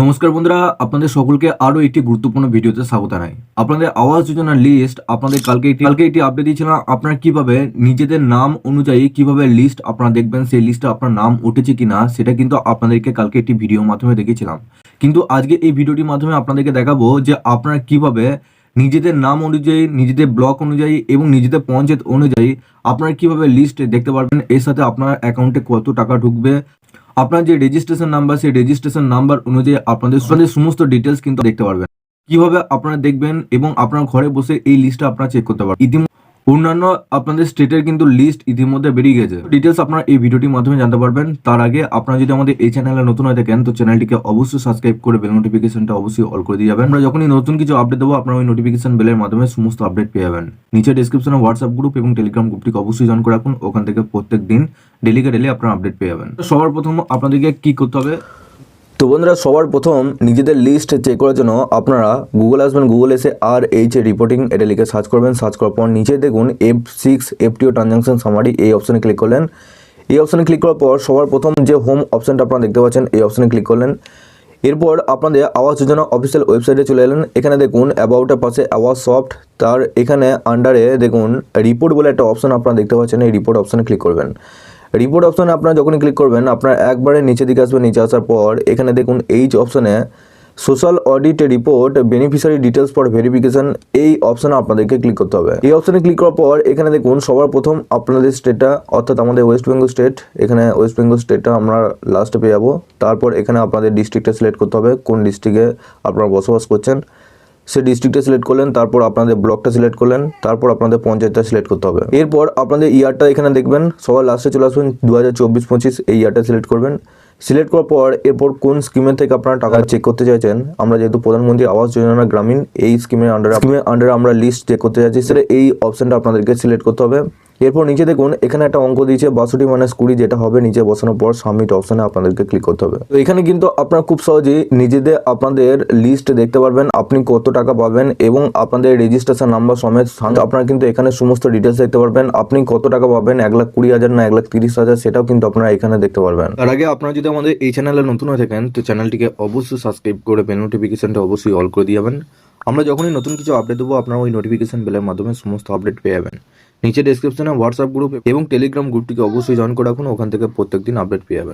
নমস্কার বন্ধুরা, আপনাদের সকলকে আরও একটি গুরুত্বপূর্ণ ভিডিওতে স্বাগত জানাই। আপনাদের আবাস যোজনার লিস্ট আপনাদের কালকে একটি কালকে একটি আপডেট দিয়েছিলাম, আপনারা কীভাবে নিজেদের নাম অনুযায়ী কীভাবে লিস্ট আপনারা দেখবেন, সেই লিস্টে আপনার নাম উঠেছে কিনা, সেটা কিন্তু আপনাদেরকে কালকে একটি ভিডিওর মাধ্যমে দেখিয়েছিলাম। কিন্তু আজকে এই ভিডিওটির মাধ্যমে আপনাদেরকে দেখাবো যে আপনারা কীভাবে নিজেদের নাম অনুযায়ী, নিজেদের ব্লক অনুযায়ী এবং নিজেদের পঞ্চায়েত অনুযায়ী আপনারা কীভাবে লিস্ট দেখতে পারবেন, এর সাথে আপনার অ্যাকাউন্টে কত টাকা ঢুকবে আপনার যে রেজিস্ট্রেশন নাম্বার সেই রেজিস্ট্রেশন নাম্বার অনুযায়ী আপনাদের সঙ্গে সমস্ত ডিটেলস কিন্তু দেখতে পারবেন। কীভাবে আপনারা দেখবেন এবং আপনার ঘরে বসে এই লিস্টটা আপনারা চেক করতে পারবেন। ইতিমধ্যে অন্যান্য আপনাদের স্টেটের কিন্তু লিস্ট ইতিমধ্যে বেরিয়ে গেছে। ডিটেলস আপনারা এই ভিডিওটির মাধ্যমে জানতে পারবেন। তার আগে আপনারা যদি আমাদের এই চ্যানেলে নতুন হয়ে থাকেন, তো চ্যানেলটিকে অবশ্যই সাবস্ক্রাইব করে বেল নোটিফিকেশনটা অবশ্যই অল করে দিয়ে যাবেন। আমরা যখনই নতুন কিছু আপডেট দেবো, আপনারা ওই নোটিফিকেশন বেলের মাধ্যমে সমস্ত আপডেট পেয়ে যাবেন। নিচে ডিসক্রিপশনে হোয়াটসঅ্যাপ গ্রুপ এবং টেলিগ্রাম গ্রুপটিকে অবশ্যই জয়েন করে রাখুন। ওখান থেকে প্রত্যেক দিন ডেলিকে ডেলি আপনারা আপডেট পেয়ে যাবেন। সবার প্রথম আপনাদেরকে কি করতে হবে? তো বন্ধুরা, সবার প্রথম নিজেদের লিস্ট চেক করার জন্য আপনারা গুগল আসবেন গুগল এসে আর এইচ রিপোর্টিং এটা লিখে সার্চ করবেন সার্চ করার পর নিচে দেখুন F six FTO transaction summary এই অপশানে ক্লিক করলেন। এই অপশানে ক্লিক করার পর সবার প্রথম যে হোম অপশানটা আপনারা দেখতে পাচ্ছেন, এই অপশানে ক্লিক করলেন। এরপর আপনাদের আবাস যোজনা অফিসিয়াল ওয়েবসাইটে চলে এলেন। এখানে দেখুন অ্যাবাউটের পাশে আওয়াজ সফট তার এখানে আন্ডারে দেখুন রিপোর্ট বলে একটা অপশন আপনারা দেখতে পাচ্ছেন, এই রিপোর্ট অপশানে ক্লিক করবেন। রিপোর্ট অপশানে আপনারা যখনই ক্লিক করবেন, আপনার একবারে নিচে দিকে আসবেন, নিচে আসার পর এখানে দেখুন এইচ অপশানে social audit report beneficiary details for verification এই অপশানে আপনাদেরকে ক্লিক করতে হবে। এই অপশানে ক্লিক করার পর এখানে দেখুন সবার প্রথম আপনাদের স্টেটটা অর্থাৎ আমাদের ওয়েস্ট বেঙ্গল স্টেট এখানে ওয়েস্ট বেঙ্গল স্টেটটা আমরা লাস্টে পেয়ে যাব। তারপর এখানে আপনাদের ডিস্ট্রিক্টটা সিলেক্ট করতে হবে, কোন ডিস্ট্রিক্টে আপনারা বসবাস করছেন। সে ডিস্ট্রিক্টটা সিলেক্ট করলেন, তারপর আপনাদের ব্লকটা সিলেক্ট করলেন, তারপর আপনাদের পঞ্চায়েতটা সিলেক্ট করতে হবে। এরপর আপনাদের ইয়ারটা এখানে দেখবেন, সবার লাস্টে চলে আসবেন দু হাজার চব্বিশ পঁচিশ এই ইয়ারটা সিলেক্ট করবেন। সিলেক্ট করার পর এরপর কোন স্কিমের থেকে আপনারা টাকা চেক করতে চাইছেন, আমরা যেহেতু প্রধানমন্ত্রী আবাস যোজনা গ্রামীণ, এই স্কিমের আন্ডারে স্কিমের আন্ডারে আমরা লিস্ট চেক করতে চাইছি, সেটা এই অপশানটা আপনাদেরকে সিলেক্ট করতে হবে। এরপর নিচে দেখুন, এখানে একটা অঙ্ক দিয়েছে বাষট্টি মাইনাস কুড়ি যেটা হবে নিচে বসানোর পর সাবমিট অপশানে আপনাদেরকে ক্লিক করতে হবে। তো এখানে কিন্তু আপনারা খুব সহজেই নিজেদের, আপনাদের লিস্ট দেখতে পারবেন, আপনি কত টাকা পাবেন এবং আপনাদের রেজিস্ট্রেশন নাম্বার সমেত আপনারা কিন্তু এখানে সমস্ত ডিটেলস দেখতে পারবেন, আপনি কত টাকা পাবেন, এক লাখ কুড়ি হাজার না এক লাখ তিরিশ হাজার সেটাও কিন্তু আপনারা এখানে দেখতে পারবেন। তার আগে আপনারা যদি আমাদের এই চ্যানেলে নতুন হয়ে থাকেন, তো চ্যানেলটিকে অবশ্যই সাবস্ক্রাইব করে বেল নোটিফিকেশনটা অবশ্যই অল করে দিয়ে যাবেন। আমরা যখনই নতুন কিছু আপডেট দেবো, আপনারা ওই নোটিফিকেশন বেলের মাধ্যমে সমস্ত আপডেট পেয়ে যাবেন। নিচে ডিসক্রিপশনে হোয়াটসঅ্যাপ গ্রুপ এবং টেলিগ্রাম গ্রুপটিকে অবশ্যই জয়েন করে রাখুন। ওখান থেকে প্রত্যেকদিন আপডেট পেয়ে যাবেন।